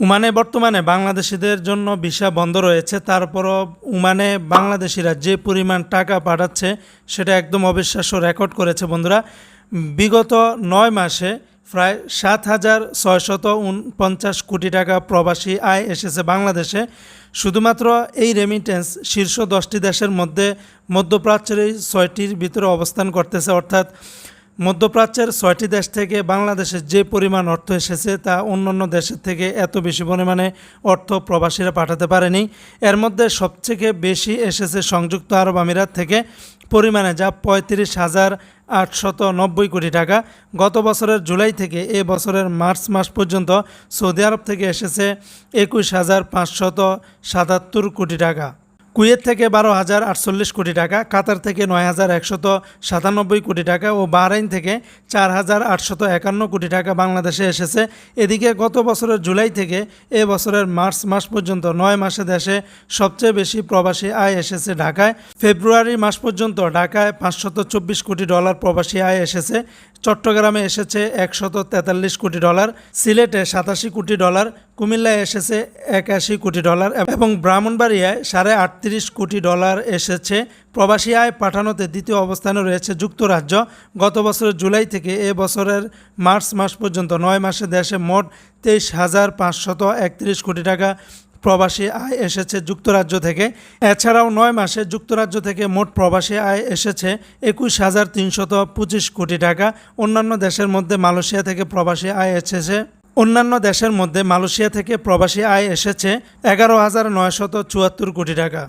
ওমানে বর্তমানে বাংলাদেশিদের জন্য ভিসা বন্ধ রয়েছে, তারপরও উমানে বাংলাদেশিরা যে পরিমাণ টাকা পাঠাচ্ছে সেটা একদম অবিশ্বাস্য রেকর্ড করেছে বন্ধুরা। বিগত নয় মাসে প্রায় সাত হাজার ছয়শত উনপঞ্চাশ কোটি টাকা প্রবাসী আয় এসেছে বাংলাদেশে। শুধুমাত্র এই রেমিটেন্স শীর্ষ দশটি দেশের মধ্যে মধ্যপ্রাচ্যের এই ছয়টির ভিতরে অবস্থান করতেছে, অর্থাৎ মধ্যপ্রাচ্যের ছয়টি দেশ থেকে বাংলাদেশের যে পরিমাণ অর্থ এসেছে তা অন্যান্য দেশের থেকে এত বেশি পরিমাণে অর্থ প্রবাসীরা পাঠাতে পারেনি। এর মধ্যে সবথেকে বেশি এসেছে সংযুক্ত আরব আমিরাত থেকে। পরিমাণে যা পঁয়ত্রিশ হাজার আটশত নব্বই কোটি টাকা। গত বছরের জুলাই থেকে এ বছরের মার্চ মাস পর্যন্ত সৌদি আরব থেকে এসেছে একুশ হাজার পাঁচশত সাতাত্তর কোটি টাকা। কুয়েত থেকে বারো হাজার আটচল্লিশ কোটি টাকা, কাতার থেকে নয় হাজার একশত সাতানব্বই কোটি টাকা ও বাহরাইন থেকে চার হাজার আটশত একান্ন কোটি টাকা বাংলাদেশে এসেছে। এদিকে গত বছরের জুলাই থেকে এ বছরের মার্চ মাস পর্যন্ত নয় মাসে দেশে সবচেয়ে বেশি প্রবাসী আয় এসেছে ঢাকায়। ফেব্রুয়ারি মাস পর্যন্ত ঢাকায় পাঁচশত চব্বিশ কোটি ডলার প্রবাসী আয় এসেছে। চট্টগ্রামে এসেছে একশত তেতাল্লিশ কোটি ডলার, সিলেটে সাতাশি কোটি ডলার কুমিল্লায় এসেছে একাশি কোটি ডলার এবং ব্রাহ্মণবাড়িয়ায় সাড়ে আটত্রিশ কোটি ডলার এসেছে। প্রবাসী আয় পাঠানোতে দ্বিতীয় অবস্থানে রয়েছে যুক্তরাজ্য। গত বছরের জুলাই থেকে এ বছরের মার্চ মাস পর্যন্ত নয় মাসে দেশে মোট তেইশ হাজার পাঁচশত একত্রিশ কোটি টাকা প্রবাসী আয় এসেছে যুক্তরাজ্য থেকে। এছাড়াও নয় মাসে যুক্তরাজ্য থেকে মোট প্রবাসী আয় এসেছে একুশ হাজার তিনশত পঁচিশ কোটি টাকা। অন্যান্য দেশের মধ্যে মালয়েশিয়া থেকে প্রবাসী আয় এসেছে। অন্যান্য দেশের মধ্যে মালয়েশিয়া থেকে প্রবাসী আয় এসেছে এগারো হাজার নয়শত চুয়াত্তর কোটি টাকা।